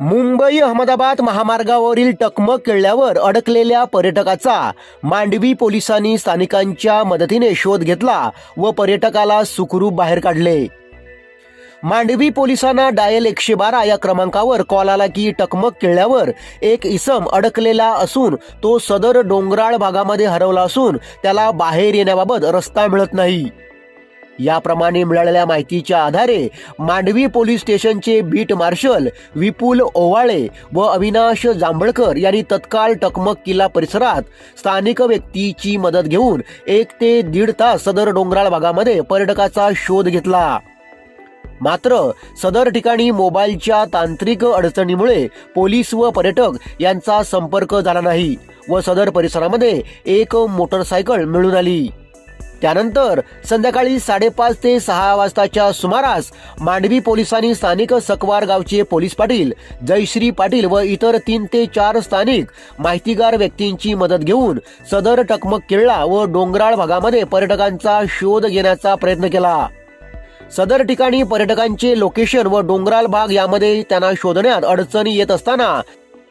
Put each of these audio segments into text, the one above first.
मुंबई अहमदाबाद महामार्गावरील टकमक किल्ल्यावर अडकलेल्या पर्यटकाचा मांडवी पोलिसांनी स्थानिकांच्या मदतीने शोध घेतला व पर्यटकाला सुखरूप बाहेर काढले. मांडवी पोलिसांना डायल एकशे बारा या क्रमांकावर कॉल आला की टकमक किल्ल्यावर एक इसम अडकलेला असून तो सदर डोंगराळ भागामध्ये हरवला असून त्याला बाहेर येण्याबाबत रस्ता मिळत नाही. याप्रमाणे मिळालेल्या माहितीच्या आधारे मांडवी पोलीस स्टेशनचे बीट मार्शल विपुल ओवाळे व अविनाश जांभळकर यांनी तत्काळ टकमक किल्ला परिसरात. स्थानिक व्यक्तीची मदत घेऊन एक ते दीड तास सदर डोंगराळ भागामध्ये पर्यटकाचा शोध घेतला. मात्र सदर ठिकाणी मोबाईलच्या तांत्रिक अडचणीमुळे पोलीस व पर्यटक यांचा संपर्क झाला नाही व सदर परिसरामध्ये एक मोटरसायकल मिळून आली. त्यानंतर संध्याकाळी साडेपाच ते सहा वाजताच्या सुमारास मांडवी पोलिसांनी स्थानिक सकवार गावचे पोलीस पाटील जयश्री पाटील व इतर तीन ते चार स्थानिक माहितीगार व्यक्तींची मदत घेऊन सदर टकमक किल्ला व डोंगराळ भागामध्ये पर्यटकांचा शोध घेण्याचा प्रयत्न केला. सदर ठिकाणी पर्यटकांचे लोकेशन व डोंगराळ भाग यामध्ये त्यांना शोधण्यात अडचणी येत असताना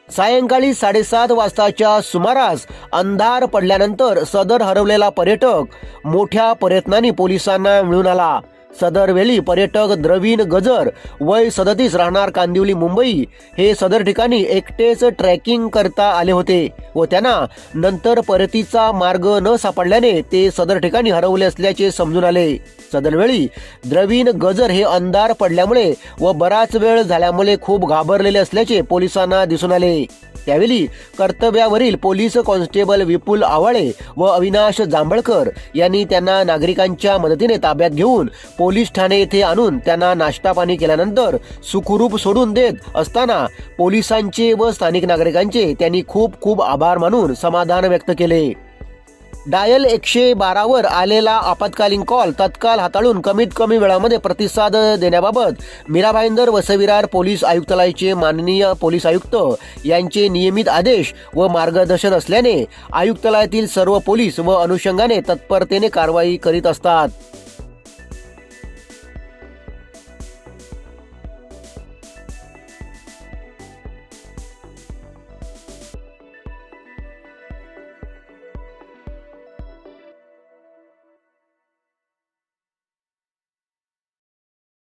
सायंकाळी साडेसात वाजताच्या सुमारास अंधार पडल्यानंतर सदर हरवलेला पर्यटक मोठ्या प्रयत्नांनी पोलिसांना मिळून आला. सदरवेळी पर्यटक द्रवीण गजर वय सदतीस राहणार कांदिवली मुंबई. हे सदर ठिकाणी एकटेच ट्रॅकिंग करता आले होते व त्यांना नंतर परतीचा मार्ग न सापडल्याने ते सदर ठिकाणी हरवले असल्याचे समजून आले. सदर वेळी द्रवीण गजर हे अंधार पडल्यामुळे व बराच वेळ झाल्यामुळे खूप घाबरलेले असल्याचे पोलिसांना दिसून आले. त्यावेळी कर्तव्यावरील पोलीस कॉन्स्टेबल विपुल आवाळे व अविनाश जांभळकर यांनी त्यांना नागरिकांच्या मदतीने ताब्यात घेऊन पोलीस ठाणे येथे आणून त्यांना नाश्ता पाणी केल्यानंतर सुखरूप सोडून देत असताना पोलिसांचे व स्थानिक नागरिकांचे त्यांनी खूप खूप आभार मानून समाधान व्यक्त केले. डायल एकशे बारावर आलेला आपत्कालीन कॉल तत्काळ हाताळून कमीत कमी वेळामध्ये प्रतिसाद देण्याबाबत मीराभाईंदर वसविरार पोलीस आयुक्तालयाचे माननीय पोलीस आयुक्त यांचे नियमित आदेश व मार्गदर्शन असल्याने आयुक्तालयातील सर्व पोलीस व अनुषंगाने तत्परतेने कारवाई करीत असतात.